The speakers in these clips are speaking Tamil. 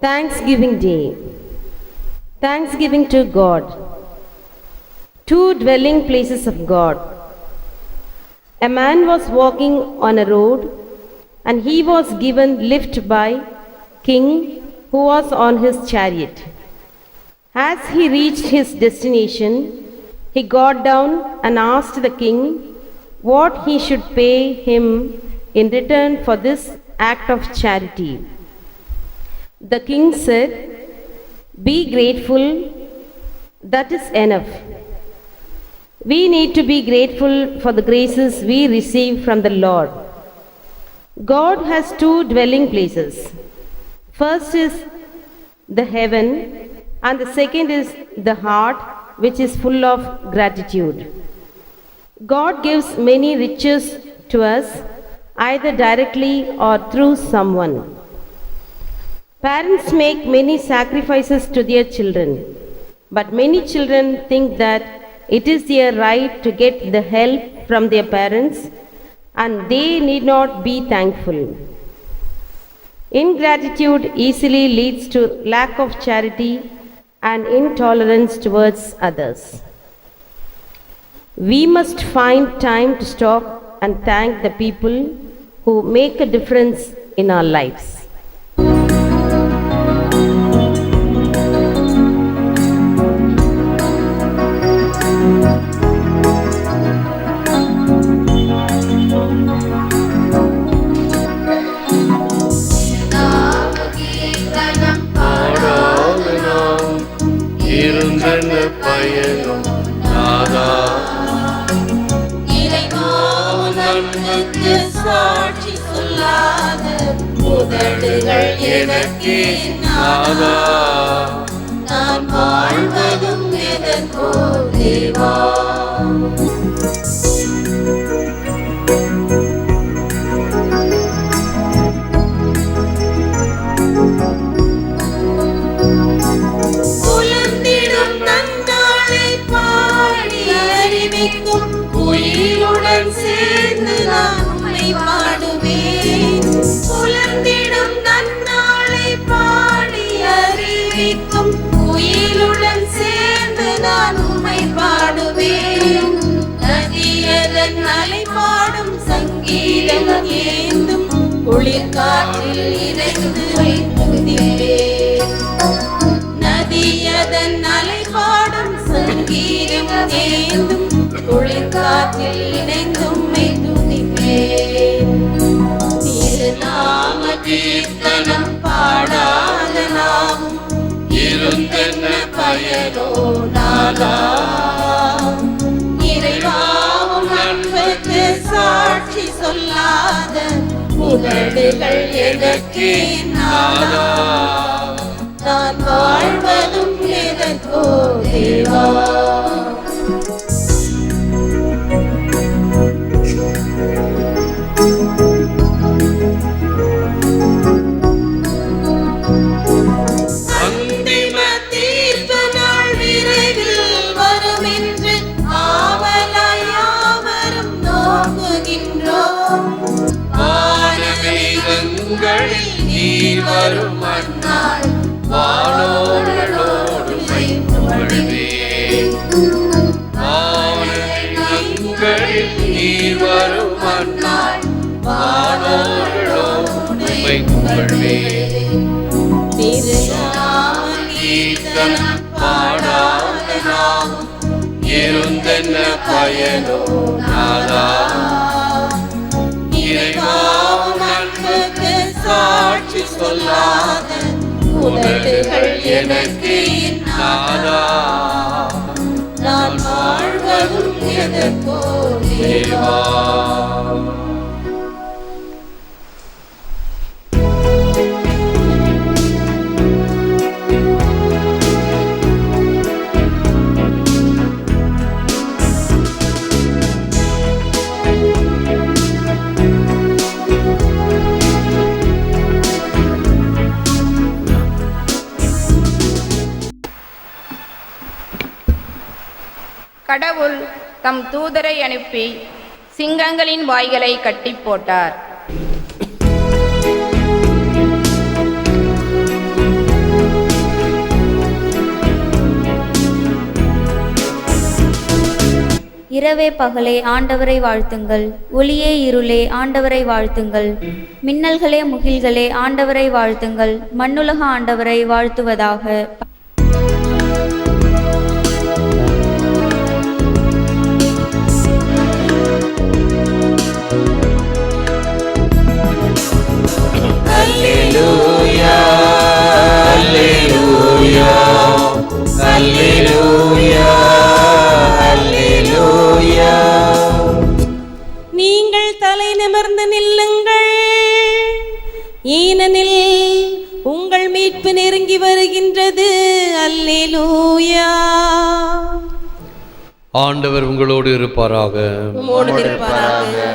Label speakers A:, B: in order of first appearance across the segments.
A: Thanksgiving Day. Thanksgiving to God. Two dwelling places of God. A man was walking on a road and he was given lift by king who was on his chariot. As he reached his destination, he got down and asked the king what he should pay him in return for this act of charity. The king said, Be grateful, that is enough. We need to be grateful for the graces we receive from the Lord. God has two dwelling places. First is the heaven, and the second is the heart, which is full of gratitude. God gives many riches to us, either directly or through someone. Parents make many sacrifices to their children, but many children think that it is their right to get the help from their parents and they need not be thankful. Ingratitude easily leads to lack of charity and intolerance towards others. We must find time to stop and thank the people who make a difference in our lives.
B: பயனும் நாதா.
C: சாட்சி சொல்லாத உதடுகள் எனக்கே
B: நாதா.
C: நான் வாழ்வதும் எதற்கோ தேவா. உம்மை புலர்ந்திடும் நன்னாளை பாடி அறிவிக்கும். உயிருடன் சேர்ந்து நான் உம்மை பாடுவேன் நதியதன் அலை பாடும் சங்கீதம் ஏந்தும். குளிர்காற்றில் இறைந்து நதியதன் அலை பாடும் சங்கீதம் ஏந்தும். குளிர்காற்றில் கீர்த்தனம் பாடாத நாமும்
B: இருந்தன
C: பயனோ நாதா இறைவாவும் அன்புக்கு சாட்சி சொல்லாத உதடுகள் எதற்கே நாளா நான் வாழ்வதும் எதற்கோ தேவ
B: மை
C: கீர்த்தனம் பாடாத நாமும்
B: இருந்தன பயனோ நாதா
C: சாட்சி சொல்லாத எனக்கு
B: நாதா
C: நான் வாழ்வதும் எதற்கோ தேவா.
D: கடவுள் தம் தூதரை அனுப்பி சிங்கங்களின் வாய்களை கட்டி போட்டார்.
E: இரவே பகலே ஆண்டவரை வாழ்த்துங்கள். ஒளியே இருளே ஆண்டவரை வாழ்த்துங்கள். மின்னல்களே முகில்களே ஆண்டவரை வாழ்த்துங்கள். மண்ணுலக ஆண்டவரை வாழ்த்துவதாக.
B: இருப்பாராக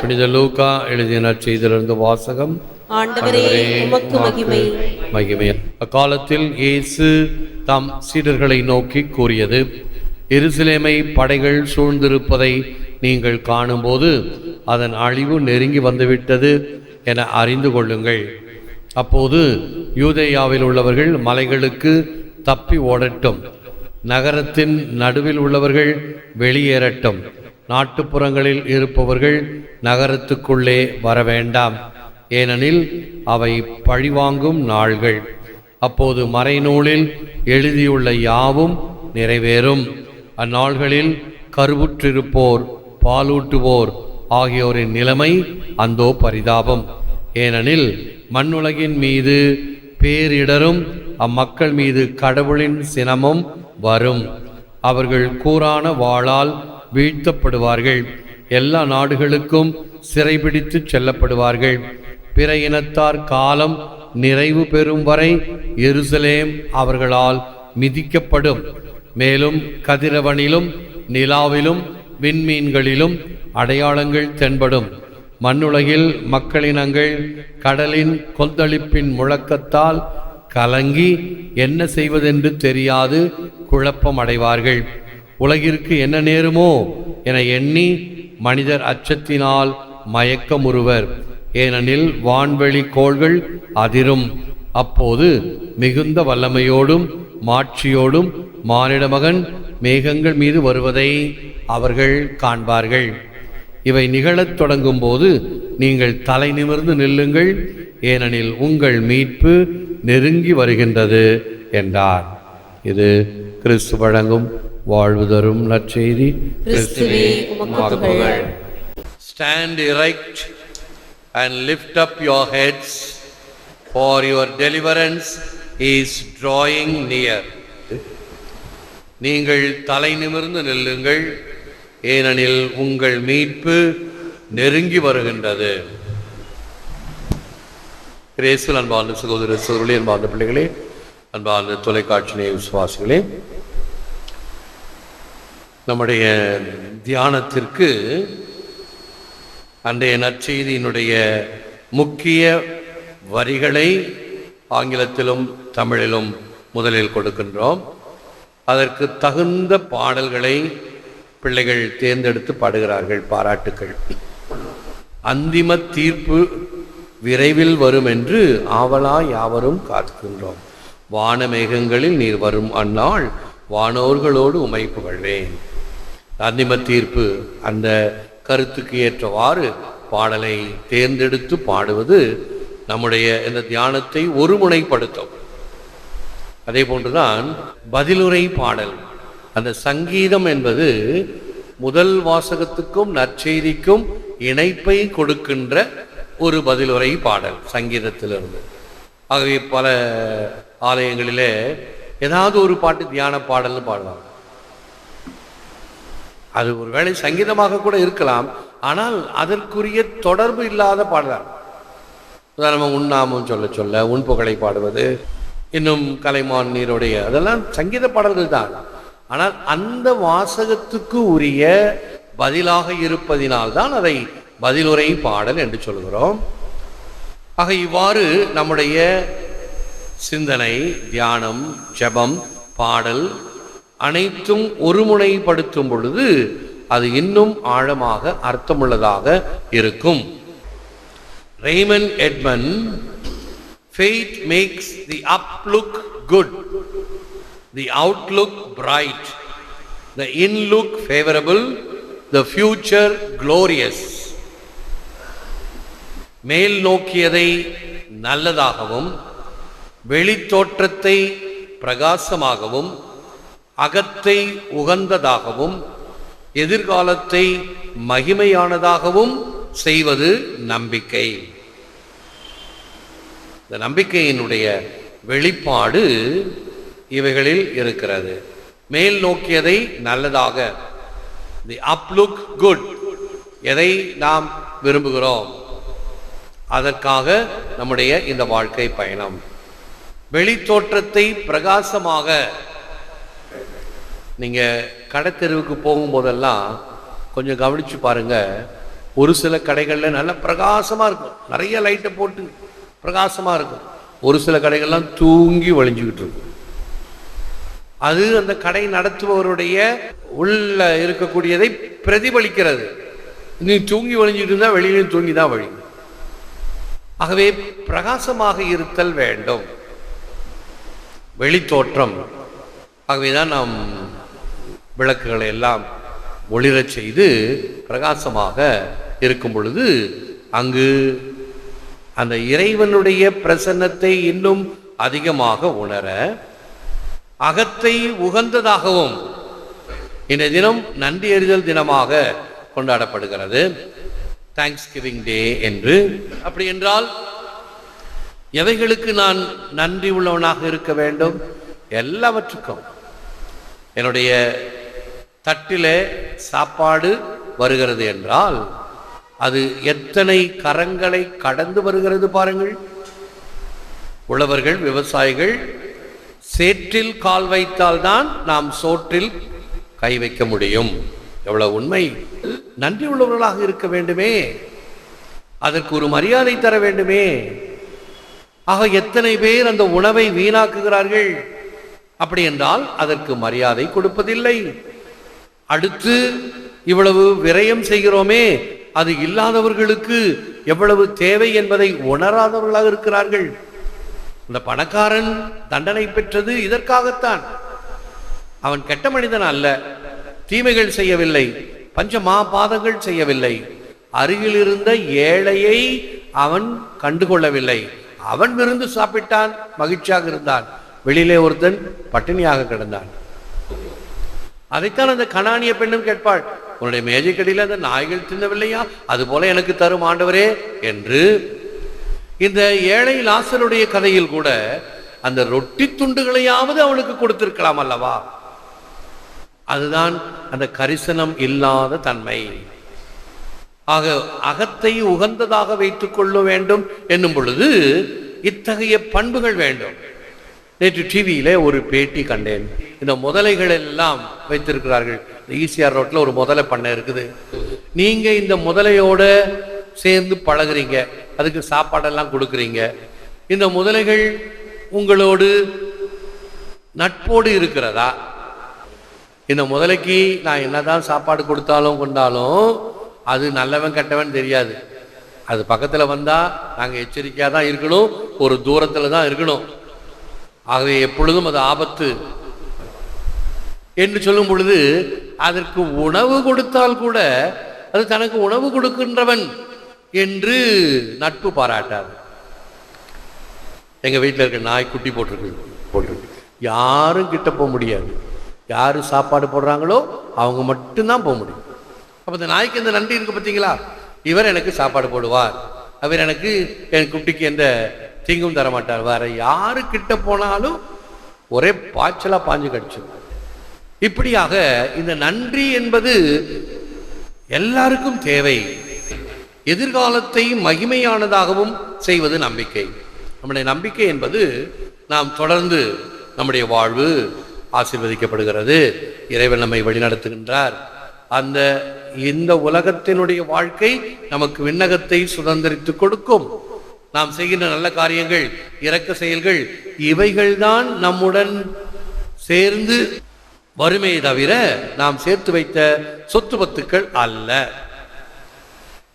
B: புனித லூக்கா எழுதிய நற்செய்திலிருந்து வாசகம்.
F: மகிமை.
B: அக்காலத்தில் இயேசு தம் சீடர்களை நோக்கி கூறியது எருசலேமை படைகள் சூழ்ந்திருப்பதை நீங்கள் காணும்போது அதன் அழிவு நெருங்கி வந்துவிட்டது என அறிந்து கொள்ளுங்கள். அப்போது யூதேயாவில் உள்ளவர்கள் மலைகளுக்கு தப்பி ஓடட்டும். நகரத்தின் நடுவில் உள்ளவர்கள் வெளியேறட்டும். நாட்டுப்புறங்களில் இருப்பவர்கள் நகரத்துக்குள்ளே வர வேண்டாம் ஏனெனில் அவை பழிவாங்கும் நாள்கள். அப்போது மறைநூலில் எழுதியுள்ள யாவும் நிறைவேறும். அந்நாள்களில் கருவுற்றிருப்போர் பாலூட்டுவோர் ஆகியோரின் நிலைமை அந்தோ பரிதாபம். ஏனெனில் மண்ணுலகின் மீது பேரிடரும் அம்மக்கள் மீது கடவுளின் சினமும் வரும். அவர்கள் கூறான வாளால் வீழ்த்தப்படுவார்கள். எல்லா நாடுகளுக்கும் சிறைபிடித்துச் செல்லப்படுவார்கள். பிற இனத்தார் காலம் நிறைவு பெறும் வரை எருசலேம் அவர்களால் மிதிக்கப்படும். மேலும் கதிரவனிலும் நிலாவிலும் விண்மீன்களிலும் அடையாளங்கள் தென்படும். மண்ணுலகில் மக்களினங்கள் கடலின் கொந்தளிப்பின் முழக்கத்தால் கலங்கி என்ன செய்வதென்று தெரியாது குழப்பம் அடைவார்கள் உலகிற்கு என்ன நேருமோ என எண்ணி மனிதர் அச்சத்தினால் மயக்கமுறுவர். ஏனெனில் வான்வெளி கோள்கள் அதிரும். அப்போது மிகுந்த வல்லமையோடும் மாட்சியோடும் மானிட மகன் மேகங்கள் மீது வருவதை அவர்கள் காண்பார்கள். இவை நிகழத் தொடங்கும் போது நீங்கள் தலை நிமிர்ந்து நில்லுங்கள். ஏனெனில் உங்கள் மீட்பு நெருங்கி வருகின்றது என்றார். இது கிறிஸ்து வழங்கும் வாழ்வு தரும் நற்செய்தி.
F: கிறிஸ்துவே உமக்கு புகழ்
B: Stand erect and lift up your heads, for your deliverance is drawing near. நீங்கள் தலை நிமிர்ந்து நில்லுங்கள் ஏனெனில் உங்கள் மீட்பு நெருங்கி வருகின்றது. கிரேசில் அன்பார்ந்த சகோதர சகோதரி அன்பார்ந்த பிள்ளைகளே அன்பார்ந்த தொலைக்காட்சி விசுவாசிகளே நம்முடைய தியானத்திற்கு அன்றைய நற்செய்தியினுடைய முக்கிய வரிகளை ஆங்கிலத்திலும் தமிழிலும் முதலில் கொடுக்கின்றோம். அதற்கு தகுந்த பாடல்களை பிள்ளைகள் தேர்ந்தெடுத்து பாடுகிறார்கள் பாராட்டுக்கள். அந்திம தீர்ப்பு விரைவில் வரும் என்று ஆவலா யாவரும் காத்துக்கின்றோம் வானமேகங்களில் நீர் வரும் அந்நாள் வானோர்களோடு உமை புகழ்வேன். அந்திம தீர்ப்பு அந்த கருத்துக்கு ஏற்றவாறு பாடலை தேர்ந்தெடுத்து பாடுவது நம்முடைய இந்த தியானத்தை ஒருமுனைப்படுத்தும். அதே போன்றுதான் பதிலுரை பாடல் அந்த சங்கீதம் என்பது முதல் வாசகத்துக்கும் நற்செய்திக்கும் இணைப்பை கொடுக்கின்ற ஒரு பதிலுரை பாடல் சங்கீதத்திலிருந்து. ஆகவே பல ஆலயங்களிலே ஏதாவது ஒரு பாட்டு தியான பாடல்னு பாடலாம். அது ஒருவேளை சங்கீதமாக கூட இருக்கலாம் ஆனால் அதற்குரிய தொடர்பு இல்லாத பாடலாம் உதாரணமாக உண்ணாமும் சொல்ல சொல்ல உன் புகழை பாடுவது இன்னும் கலைமான் நீருடைய அதெல்லாம் சங்கீத பாடல்கள் தான். ஆனால் அந்த வாசகத்துக்கு உரிய பதிலாக இருப்பதினால்தான் அதை பதிலுரை பாடல் என்று சொல்கிறோம் ஆக இவ்வாறு நம்முடைய சிந்தனை தியானம் ஜெபம் பாடல் அனைத்தும் ஒருமுனைப்படுத்தும் பொழுது அது இன்னும் ஆழமாக அர்த்தமுள்ளதாக இருக்கும். Raymond Edman faith makes the uplook good the outlook bright the inlook favourable the future glorious மேல் நோக்கியதை நல்லதாகவும் வெளித்தோற்றத்தை பிரகாசமாகவும் அகத்தை உகந்ததாகவும் எதிர்காலத்தை மகிமையானதாகவும் செய்வது நம்பிக்கை. இந்த நம்பிக்கையினுடைய வெளிப்பாடு இவைகளில் இருக்கிறது. மேல் நோக்கியதை நல்லதாக தி அப்லுக் குட் எதை நாம் விரும்புகிறோம்? அதற்காக நம்முடைய இந்த வாழ்க்கை பயணம். வெளித்தோற்றத்தை பிரகாசமாக நீங்கள் கடை தெருவுக்கு போகும்போதெல்லாம் கொஞ்சம் கவனிச்சு பாருங்க. ஒரு சில கடைகளில் நல்ல பிரகாசமாக இருக்கும். நிறைய லைட்டை போட்டு பிரகாசமாக இருக்கும். ஒரு சில கடைகள்லாம் தூங்கி வழிஞ்சுக்கிட்டு இருக்கும். அது அந்த கடை நடத்துபவருடைய உள்ள இருக்கக்கூடியதை பிரதிபலிக்கிறது. நீ தூங்கி வழிஞ்சிட்டு இருந்தால் வெளியிலும் தூங்கி தான் வழி. ஆகவே பிரகாசமாக இருத்தல் வேண்டும். வெளித்தோற்றம். ஆகவே தான் நாம் விளக்குகளை எல்லாம் ஒளிரச் செய்து பிரகாசமாக இருக்கும் பொழுது அங்கு அந்த இறைவனுடைய பிரசன்னத்தை இன்னும் அதிகமாக உணர அகத்தை உகந்ததாகவும் இந்த தினம் நன்றி அறிதல் தினமாக கொண்டாடப்படுகிறது. தேங்க்ஸ் கிவிங் டே என்று. அப்படி என்றால் எவைகளுக்கு நான் நன்றி உள்ளவனாக இருக்க வேண்டும்? எல்லாவற்றுக்கும். என்னுடைய தட்டிலே சாப்பாடு வருகிறது என்றால் அது எத்தனை கரங்களை கடந்து வருகிறது பாருங்கள். உழவர்கள் விவசாயிகள் சேற்றில் கால் வைத்தால்தான் நாம் சோற்றில் கை வைக்க முடியும். எவ்வளவு உண்மை. நன்றி உள்ளவர்களாக இருக்க வேண்டுமே. அதற்கு ஒரு மரியாதை தர வேண்டுமே. ஆக எத்தனை பேர் அந்த உணவை வீணாக்குகிறார்கள்? அப்படி என்றால் அதற்கு மரியாதை கொடுப்பதில்லை. அடுத்து இவ்வளவு விரயம் செய்கிறோமே அது இல்லாதவர்களுக்கு எவ்வளவு தேவை என்பதை உணராதவர்களாக இருக்கிறார்கள். இந்த பணக்காரன் தண்டனை பெற்றது இதற்காகத்தான். அவன் கெட்ட மனிதன் அல்ல தீமைகள் செய்யவில்லை பஞ்ச மாபாதங்கள் செய்யவில்லை. அருகில் இருந்த ஏழையை அவன் கண்டுகொள்ளவில்லை. அவன் விருந்து சாப்பிட்டான் மகிழ்ச்சியாக இருந்தான். வெளியிலே ஒருத்தன் பட்டினியாக கிடந்தான். அதைத்தான் அந்த கணானிய பெண்ணும் கேட்பாள். உன்னுடைய மேஜைக்கடியில் அந்த நாய்கள் தின்னவில்லையா? அது போல எனக்கு தரும் ஆண்டவரே என்று. இந்த ஏழை லாசருடைய கதையில் கூட அந்த ரொட்டி துண்டுகளையாவது அவனுக்கு கொடுத்திருக்கலாம் அல்லவா? அதுதான் அந்த கரிசனம் இல்லாத தன்மை. ஆக அகத்தை உகந்ததாக வைத்துக் கொள்ள வேண்டும் என்னும் பொழுது இத்தகைய பண்புகள் வேண்டும். நேற்று டிவியிலே ஒரு பேட்டி கண்டேன். இந்த முதலைகள் எல்லாம் வைத்திருக்கிறார்கள் ஈசிஆர் ரோட்டில் ஒரு முதலை பண்ணை இருக்குது. நீங்கள் இந்த முதலையோட சேர்ந்து பழகுறீங்க. அதுக்கு சாப்பாடெல்லாம் கொடுக்குறீங்க. இந்த முதலைகள் உங்களோடு நட்போடு இருக்கிறதா? இந்த முதலைக்கு நான் என்னதான் சாப்பாடு கொடுத்தாலும் கொண்டாலும் அது நல்லவன் கெட்டவன் தெரியாது. அது பக்கத்தில் வந்தால் நாங்கள் எச்சரிக்கையாக தான் இருக்கணும். ஒரு தூரத்தில் தான் இருக்கணும். ஆகவே எப்பொழுதும் அது ஆபத்து. என்று சொல்லும் பொழுது அதற்கு உணவு கொடுத்தால் கூட அது தனக்கு உணவு கொடுக்கின்றவன் என்று நட்பு பாராட்டாது. எங்கள் வீட்டில் இருக்க நாய் குட்டி போட்டிருக்கு போட்டிருக்கு. யாரும் கிட்ட போக முடியாது. யார் சாப்பாடு போடுறாங்களோ அவங்க மட்டும்தான் போக முடியும். அப்போ இந்த நாய்க்கு இந்த நன்றி இருக்கு பார்த்தீங்களா இவர் எனக்கு சாப்பாடு போடுவார். அவர் எனக்கு என் குட்டிக்கு எந்த தீங்கும் தர மாட்டார் வேற யாரு கிட்ட போனாலும் ஒரே பாய்ச்சலாக பாஞ்சு கடிச்சு இப்படியாக இந்த நன்றி என்பது எல்லாருக்கும் தேவை. எதிர்காலத்தை மகிமையானதாகவும் செய்வது நம்பிக்கை. நம்முடைய நம்பிக்கை என்பது நாம் தொடர்ந்து நம்முடைய வாழ்வு ஆசிர்வதிக்கப்படுகிறது. இறைவன் நம்மை வழிநடத்துகின்றார். அந்த இந்த உலகத்தினுடைய வாழ்க்கை நமக்கு விண்ணகத்தை சுதந்திரித்து கொடுக்கும். நாம் செய்கின்ற நல்ல காரியங்கள் இறக்க செயல்கள் இவைகள்தான் நம்முடன் சேர்ந்து வறுமையை தவிர நாம் சேர்த்து வைத்த சொத்து பத்துக்கள் அல்ல.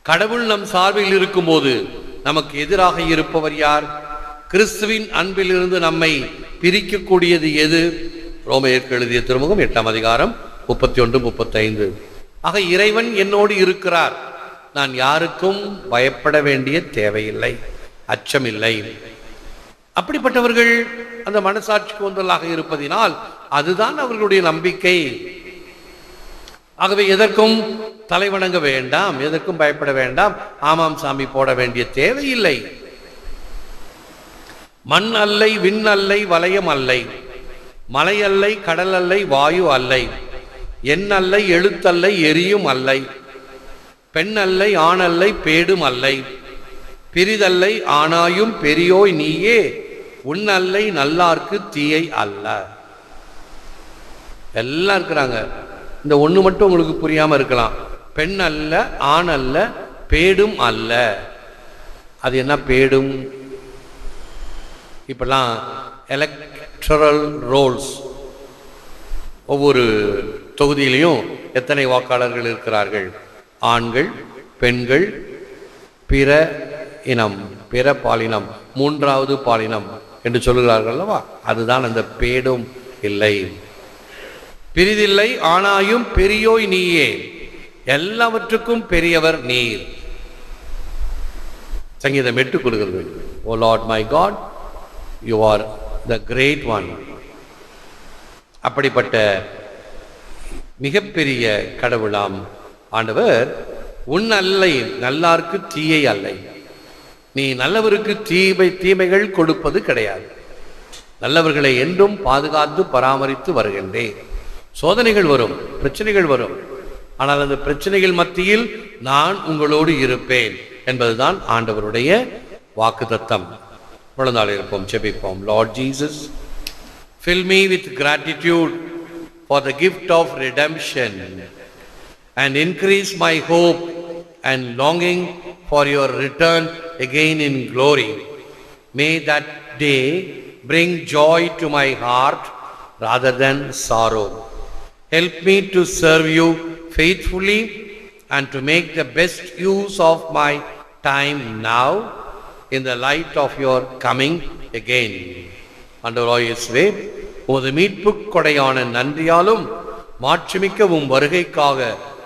B: கடவுள் நம் சார்பில் இருக்கும்போது நமக்கு எதிராக இருப்பவர் யார்? கிறிஸ்துவின் அன்பிலிருந்து நம்மை பிரிக்கக்கூடியது எது? ரோமையற்கு எழுதிய திருமுகம் எட்டாம் அதிகாரம் முப்பத்தி ஒன்று முப்பத்தைந்து. ஆக இறைவன் என்னோடு இருக்கிறார். நான் யாருக்கும் பயப்பட வேண்டிய தேவையில்லை. அச்சமில்லை. அப்படிப்பட்டவர்கள் அந்த மனசாட்சி ஒன்றலாக இருப்பதினால் அதுதான் அவர்களுடைய நம்பிக்கை. ஆகவே எதற்கும் தலைவணங்க வேண்டாம் எதற்கும் பயப்பட வேண்டாம் ஆமாம் சாமி போட வேண்டிய தேவையில்லை. மண் அல்லை விண் அல்லை வலயம் அல்லை. மலை அல்லை கடல் அல்லை வாயு அல்லை. எண் அல்லை எழுத்தல்லை எரியும் அல்லை. பெண் அல்லை ஆண் அல்லை பேடும் அல்லை. பிரிதல்லை ஆனாயும் பெரியோய் நீயே உன்னல்லை நல்லார்க்கு தீயை அல்ல. எல்லாம் இருக்கிறாங்க. இந்த ஒன்று மட்டும் உங்களுக்கு புரியாமல் இருக்கலாம். பெண் அல்ல ஆண் அல்ல பேடும் அல்ல. அது என்ன பேடும்? இப்பெல்லாம் எலக்ட்ரல் ரோல்ஸ் ஒவ்வொரு தொகுதியிலையும் எத்தனை வாக்காளர்கள் இருக்கிறார்கள்? ஆண்கள் பெண்கள் பிற இனம் பிற பாலினம் மூன்றாவது பாலினம் என்று சொல்கிறார்கள் அல்லவா? அதுதான் அந்த பேடும் இல்லை. பிரிதில்லை ஆனாயும் பெரியோய் நீயே. எல்லாவற்றுக்கும் பெரியவர் நீர். சங்கீதம் எட்டு கொடுக்கிறது. O Lord my God you are the great one. அப்படிப்பட்ட மிகப்பெரிய கடவுளாம் ஆண்டவர் உன் அல்லை நல்லார்க்கு தீயை அல்லை. நீ நல்லவருக்கு தீமை தீமைகள் கொடுப்பது கிடையாது. நல்லவர்களை என்றும் பாதுகாத்து பராமரித்து வருகின்றேன். சோதனைகள் வரும் பிரச்சனைகள் வரும். ஆனால் அந்த பிரச்சனைகள் மத்தியில் நான் உங்களோடு இருப்பேன் என்பதுதான் ஆண்டவருடைய வாக்குத்தத்தம். முழந்தாள் இருப்போம் செபிப்போம் Lord Jesus fill me with gratitude for the gift of redemption and increase my hope and longing for your return again in glory. May that day bring joy to my heart rather than sorrow. Help me to serve you faithfully and to make the best use of my time now in the light of your coming again. ஆண்டவராய் இயேசுவே உமது மீட்புக் கொடையான நன்றியாலும் மாட்சிமிக்க உம் வருகைக்காக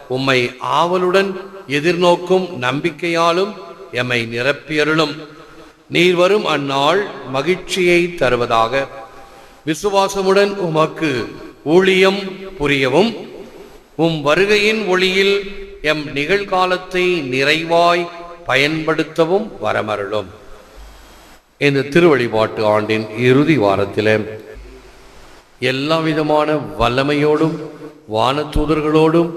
B: உம்மை ஆவலுடன் எதிர்நோக்கும் நம்பிக்கையாலும் எம்மை நிரப்பியருளும். நீர் வரும் அந்நாள் மகிழ்ச்சியை தருவதாக. விசுவாசமுடன் உமக்கு ஊழியம் புரியவும். உம் வருகையின் ஒளியில் எம் நிகழ்காலத்தை நிறைவாய் பயன்படுத்தவும் வரமருளும். இந்த திருவழிபாட்டு ஆண்டின் இறுதி வாரத்தில் எல்லா விதமான வல்லமையோடும் வானதூதர்களோடும்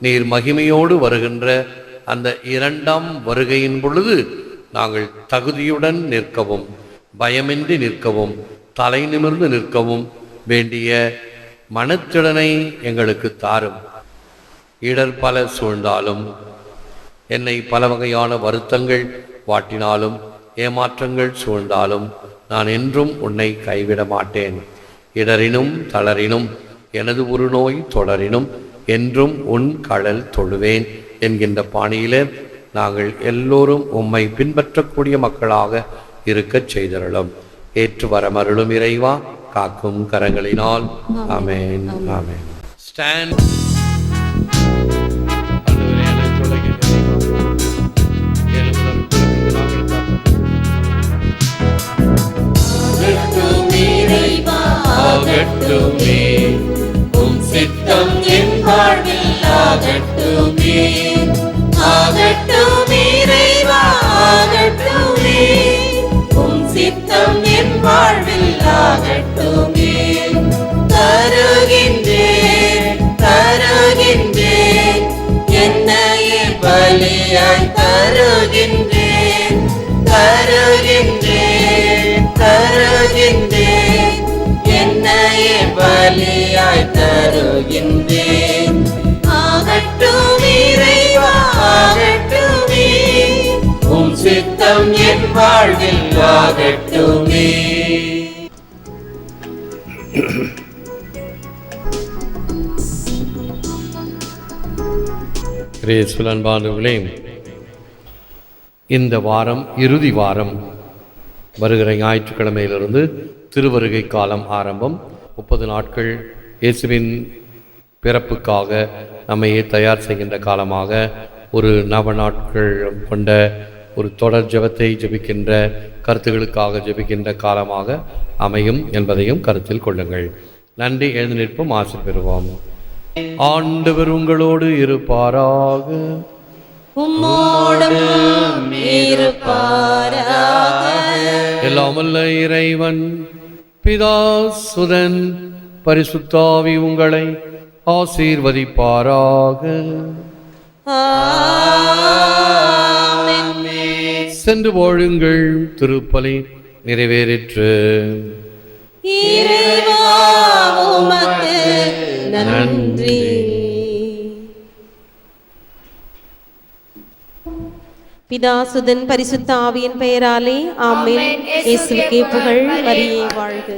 B: நீர் மகிமையோடு வருகின்ற அந்த இரண்டாம் வருகையின் பொழுது நாங்கள் தகுதியுடன் நிற்கவும் பயமின்றி நிற்கவும் தலை நிமிர்ந்து நிற்கவும் வேண்டிய மனத்திடனை எங்களுக்கு தாரும். இடர் பல சூழ்ந்தாலும் என்னை பல வகையான வருத்தங்கள் வாட்டினாலும் ஏமாற்றங்கள் சூழ்ந்தாலும் நான் என்றும் உன்னை கைவிட மாட்டேன். இடரினும் தளரினும் எனது ஒரு நோய் தொடரினும் என்றும் உன் கடல் தொழுவேன் என்கின்ற பாணியிலே நாங்கள் எல்லோரும் உம்மை பின்பற்றக்கூடிய மக்களாக இருக்கச் செய்தருளும். ஏற்று வரமருளும் இறைவா காக்கும் கரங்களினால். அமேன் அமேன் ஸ்டாண்ட்
A: ஆகட்டுமே உம் சித்தம் ஆகட்டுமே ஆகட்டுமே இறைவா ஆகட்டுமே. உம் சித்தம் என் வாழ்வில் ஆகட்டுமே. தருகின்றேன் தருகின்றேன். என்னையே பலியாய் தருகின்றேன். தருகின்றேன் தருகின்றேன். என்னையே பலியாய் தருகின்றேன். ஆகட்டுமே. உம் சித்தம் என் வாழ்வில் ஆகட்டுமே.
B: அன்பானவர்களே இந்த வாரம் இறுதி வாரம். வருகிற ஞாயிற்றுக்கிழமையிலிருந்து திருவருகை காலம் ஆரம்பம். முப்பது நாட்கள் இயேசுவின் பிறப்புக்காக நம்மையே தயார் செய்கின்ற காலமாக ஒரு நவ நாட்கள் கொண்ட ஒரு தொடர் ஜெபத்தை ஜெபிக்கின்ற கருத்துகளுக்காக ஜெபிக்கின்ற காலமாக அமையும் என்பதையும் கருத்தில் கொள்ளுங்கள். நன்றி எழுந்து நிற்போம் ஆசிர் பெறுவோம். ஆண்டவர் உங்களோடு இருப்பாராக. எல்லாமல்ல இறைவன் பிதா சுதன் பரிசுத்தாவி உங்களை ஆசீர்வதிப்பாராக. சென்று வாழுங்கள் திருப்பலி நிறைவேறிற்று.
C: இறைவா உமக்கு நன்றி. பிதாசுதன் பரிசுத்த ஆவியின் பெயராலே ஆமென். இயேசுவுக்கே புகழ். மரியே வாழ்க.